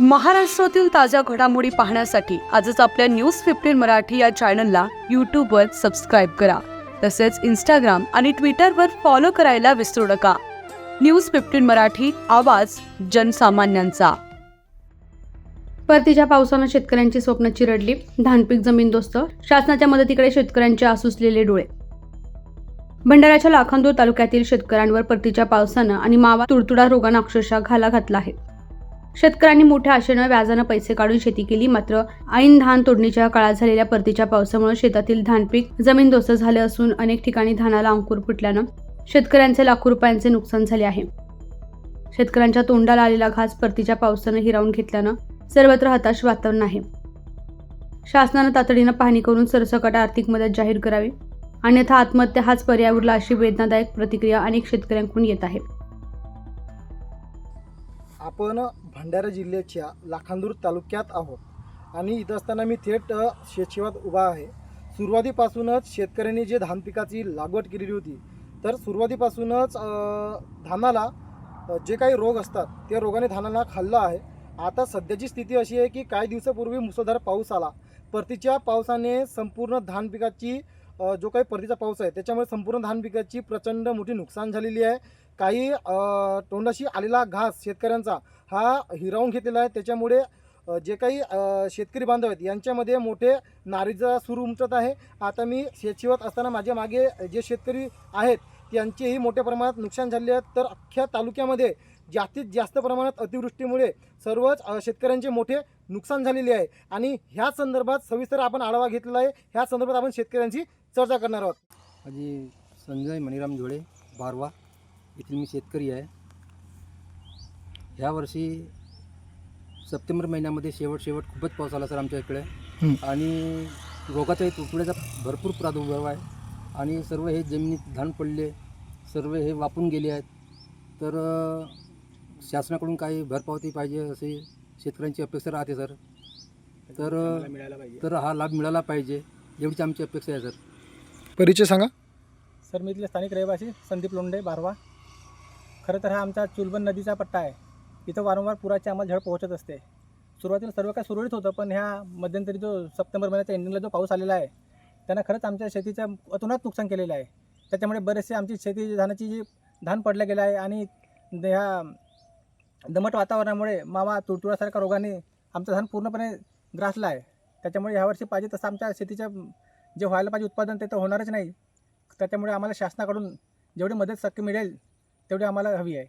महाराष्ट्रातील ताज्या घडामोडी पाहण्यासाठी आजच आपल्या न्यूज फिफ्टीन मराठी या चॅनलला यूट्यूबवर सबस्क्राईब करा. तसेच इंस्टाग्राम आणि ट्विटरवर फॉलो करायला विसरू नका. न्यूज फिफ्टीन मराठी आवाज जनसामान्यांचा. परतीच्या पावसानं शेतकऱ्यांची स्वप्न चिरडली. धानपीक जमीनदोस्त शासनाच्या मदतीकडे शेतकऱ्यांचे आसुसलेले डोळे. भंडाऱ्याच्या लाखांदूर तालुक्यातील शेतकऱ्यांवर परतीच्या पावसानं आणि मावा तुडतुडा रोगानं अक्षरशः घाला घातला आहे. शेतकऱ्यांनी मोठ्या आशेनं व्याजानं पैसे काढून शेती केली. मात्र ऐन धान तोडणीच्या काळात झालेल्या परतीच्या पावसामुळे शेतातील धानपीक जमीनदोस्त झाले असून अनेक ठिकाणी धानाला अंकुर फुटल्यानं शेतकऱ्यांचे लाखो रुपयांचे नुकसान झाले आहे. शेतकऱ्यांच्या तोंडाला आलेला घास परतीच्या पावसानं हिरावून घेतल्यानं सर्वत्र हताश वातावरण आहे. शासनानं तातडीनं पाहणी करून सरसकट आर्थिक मदत जाहीर करावी. अन्यथा आत्महत्या हाच पर्याय उरला अशी वेदनादायक प्रतिक्रिया अनेक शेतकऱ्यांकडून येत आहे. आपण भंडारा जिल्ह्याच्या लाखांदूर तालुक्यात आहोत. आणि इथं असताना मी थेट शेतशिवात उभा आहे. सुरुवातीपासूनच शेतकऱ्यांनी जे धान पिकाची लागवड केलेली होती तर सुरुवातीपासूनच धानाला जे काही रोग असतात त्या रोगाने धानाला खाल्लं आहे. आता सध्याची स्थिती अशी आहे की काही दिवसापूर्वी मुसळधार पाऊस आला. परतीच्या पावसाने संपूर्ण धान पिकाची जो काही परतीचा पाऊस आहे त्याच्यामुळे संपूर्ण धान पिकाची प्रचंड मोठी नुकसान झालेली आहे. काही तोंडाशी आलेला घास शेतकऱ्यांचा हा हिरावून घेतलेला आहे. त्याच्यामुळे जे काही शेतकरी बांधव आहेत यांच्यामध्ये मोठे नारीचा सूर उमटत आहे. आता मी शेतशिवत असताना माझ्या मागे जे शेतकरी आहेत त्यांचेही मोठ्या प्रमाणात नुकसान झाले आहेत तर अख्ख्या तालुक्यामध्ये जास्तीत जास्त प्रमाणात अतिवृष्टीमुळे सर्वच शेतकऱ्यांचे मोठे नुकसान झालेले आहे. आणि ह्या संदर्भात सविस्तर आपण आढावा घेतलेला आहे. ह्या संदर्भात आपण शेतकऱ्यांशी चर्चा करणार आहोत. माझी संजय मणिराम जोडे बारवा. येथील मी शेतकरी आहे. ह्या वर्षी सप्टेंबर महिन्यामध्ये शेवट शेवट खूपच पाऊस आला सर आमच्या इकडे. आणि रोगाचाही तुटवड्याचा भरपूर प्रादुर्भाव आहे. आणि सर्व हे जमिनीत धान पडले सर्व हे वापून गेले आहेत. तर शासनाकडून काही भरपावती पाहिजे असे शेतकऱ्यांची अपेक्षा राहते सर. तर तर हा लाभ मिळाला पाहिजे एवढीच आमची अपेक्षा आहे सर. परिचय सांगा. सर मी इथले स्थानिक रहिवासी संदीप लोंढे बारवा. खरं तर हा आमचा चुलबन नदीचा पट्टा आहे. इथं वारंवार पुराची आम्हाला झड पोहोचत असते. सुरुवातीला सर्व काय सुरळीत होतं पण ह्या मध्यंतरी जो सप्टेंबर महिन्याच्या एंडिंगला जो पाऊस आलेला आहे त्यांना खरंच आमच्या शेतीचं अतोनात नुकसान केलेलं आहे. त्याच्यामुळे बरेचसे आमची शेती धानाची जी धान पडलं गेलं आहे आणि ह्या दमट वातावरणामुळे मावा तुडतुळासारख्या रोगाने आमचं धान पूर्णपणे ग्रासलं आहे. त्याच्यामुळे ह्यावर्षी पाहिजे तसं आमच्या शेतीचं जे व्हायला पाहिजे उत्पादन ते तर होणारच नाही. त्याच्यामुळे आम्हाला शासनाकडून जेवढी मदत शक्य मिळेल तेवढी आम्हाला हवी आहे.